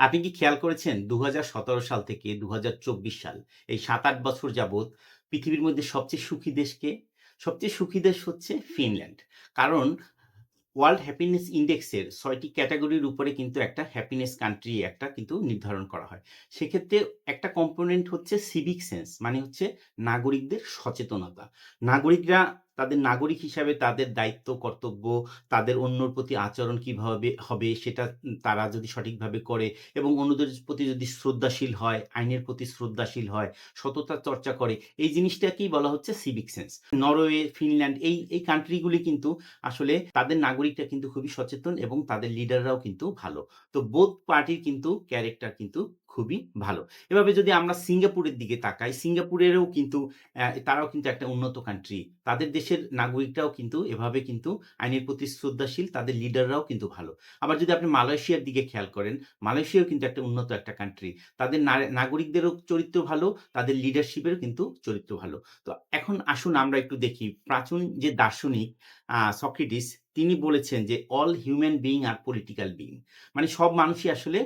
আপনি কি খেয়াল করেছেন ২০১৭ সাল থেকে ২০২৪ সাল এই ৭-৮ বছর যাবৎ পৃথিবীর মধ্যে সবচেয়ে সুখী দেশকে সবচেয়ে সুখী দেশ হচ্ছে ফিনল্যান্ড। কারণ ওয়ার্ল্ড হ্যাপিনেস ইন্ডেক্সের ছয়টি ক্যাটাগরির উপরে কিন্তু একটা হ্যাপিনেস কান্ট্রি একটা কিন্তু নির্ধারণ করা হয়। সেক্ষেত্রে একটা কম্পোনেন্ট হচ্ছে সিভিক সেন্স মানে হচ্ছে নাগরিকদের সচেতনতা। নাগরিকরা তাদের নাগরিক হিসাবে তাদের দায়িত্ব, কর্তব্য, তাদের অন্যর প্রতি আচরণ কীভাবে হবে সেটা তারা যদি সঠিকভাবে করে এবং অন্যদের প্রতি যদি শ্রদ্ধাশীল হয়, আইনের প্রতি শ্রদ্ধাশীল হয়, সততার চর্চা করে, এই জিনিসটাকেই বলা হচ্ছে সিভিক সেন্স। নরওয়ে, ফিনল্যান্ড এই, এই কান্ট্রি গুলি কিন্তু আসলে তাদের নাগরিকরা কিন্তু খুবই সচেতন এবং তাদের লিডাররাও কিন্তু ভালো। তো বোধ পার্টির কিন্তু ক্যারেক্টার কিন্তু খুবই ভালো। এভাবে যদি আমরা সিঙ্গাপুরের দিকে তাকাই, সিঙ্গাপুরেরও কিন্তু তারাও কিন্তু একটা উন্নত কান্ট্রি। তাদের দেশের নাগরিকরাও কিন্তু এভাবে কিন্তু আইনের প্রতি শ্রদ্ধাশীল, তাদের লিডাররাও কিন্তু ভালো। আবার যদি আপনি মালয়েশিয়ার দিকে খেয়াল করেন, মালয়েশিয়াও কিন্তু একটা উন্নত একটা কান্ট্রি। তাদের নাগরিকদেরও চরিত্র ভালো, তাদের লিডারশিপেরও কিন্তু চরিত্র ভালো। তো এখন আসুন আমরা একটু দেখি প্রাচীন যে দার্শনিক সক্রেটিস তিনি বলেছেন যে, "all human being are political being মানে সব মানুষই আসলে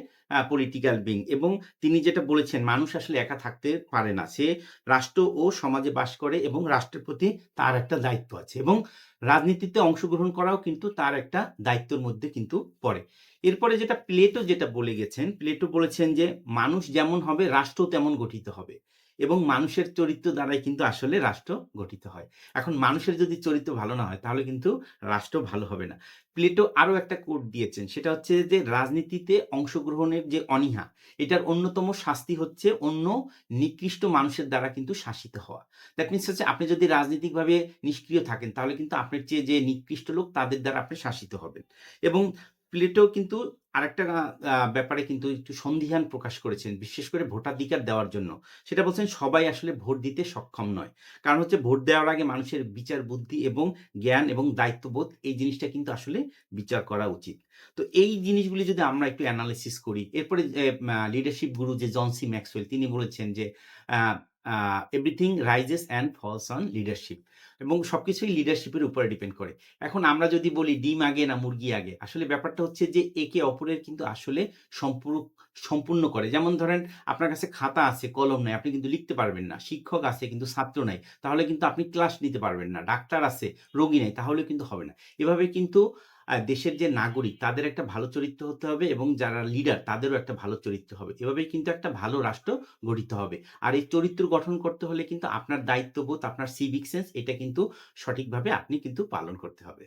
পলিটিক্যাল বিং এবং তিনি যেটা বলেছেন মানুষ আসলে একা থাকতে পারে না। সে রাষ্ট্র ও সমাজে বাস করে এবং রাষ্ট্রের প্রতি তার একটা দায়িত্ব আছে এবং রাজনীতিতে অংশগ্রহণ করাও কিন্তু তার একটা দায়িত্বের মধ্যে কিন্তু পড়ে। এরপরে যেটা প্লেটো যেটা বলে গেছেন, প্লেটো বলেছেন যে, "মানুষ যেমন হবে রাষ্ট্র তেমন গঠিত হবে" এবং মানুষের চরিত্র দ্বারাই কিন্তু আসলে রাষ্ট্র গঠিত হয়। এখন মানুষের যদি চরিত্র ভালো না হয় তাহলে কিন্তু রাষ্ট্র ভালো হবে না। প্লেটো আরও একটা কোট দিয়েছেন সেটা হচ্ছে যে, "রাজনীতিতে অংশগ্রহণের যে অনীহা, এটার অন্যতম শাস্তি হচ্ছে অন্য নিকৃষ্ট মানুষের দ্বারা কিন্তু শাসিত হওয়া।" দ্যাট মিনস হচ্ছে আপনি যদি রাজনৈতিকভাবে নিষ্ক্রিয় থাকেন তাহলে কিন্তু আপনার চেয়ে যে নিকৃষ্ট লোক তাদের দ্বারা আপনি শাসিত হবেন। এবং প্লেটো কিন্তু আরেকটা ব্যাপারে কিন্তু একটু সন্দিহান প্রকাশ করেছেন। বিশেষ করে ভোটাধিকার দেওয়ার জন্য। সেটা বলছেন সবাই আসলে ভোট দিতে সক্ষম নয়। কারণ হচ্ছে ভোট দেওয়ার আগে মানুষের বিচার বুদ্ধি এবং জ্ঞান এবং দায়িত্ববোধ এই জিনিসটা কিন্তু আসলে বিচার করা উচিত। তো এই জিনিসগুলি যদি আমরা একটু এনালাইসিস করি, এরপরে লিডারশিপ গুরু যে জন সি ম্যাক্সওয়েল তিনি বলেছেন যে, "everything rises and falls on leadership" এবং সব কিছুই লিডারশিপের উপরে ডিপেন্ড করে। এখন আমরা যদি বলি ডিম আগে না মুরগি আগে, আসলে ব্যাপারটা হচ্ছে যে একে অপরের কিন্তু আসলে সম্পূর্ণ সম্পূর্ণ করে। যেমন ধরেন আপনার কাছে খাতা আছে, কলম নাই, আপনি কিন্তু লিখতে পারবেন না। শিক্ষক আছে কিন্তু ছাত্র নাই। তাহলে কিন্তু আপনি ক্লাস নিতে পারবেন না। ডাক্তার আছে, রোগী নাই, তাহলে কিন্তু হবে না। এভাবে কিন্তু দেশের যে নাগরিক তাদের একটা ভালো চরিত্র হতে হবে এবং যারা লিডার তাদেরও একটা ভালো চরিত্র হবে। এভাবেই কিন্তু একটা ভালো রাষ্ট্র গঠিত হবে। আর এই চরিত্র গঠন করতে হলে কিন্তু আপনার দায়িত্ববোধ, আপনার সিভিক সেন্স এটা কিন্তু সঠিকভাবে আপনি কিন্তু পালন করতে হবে।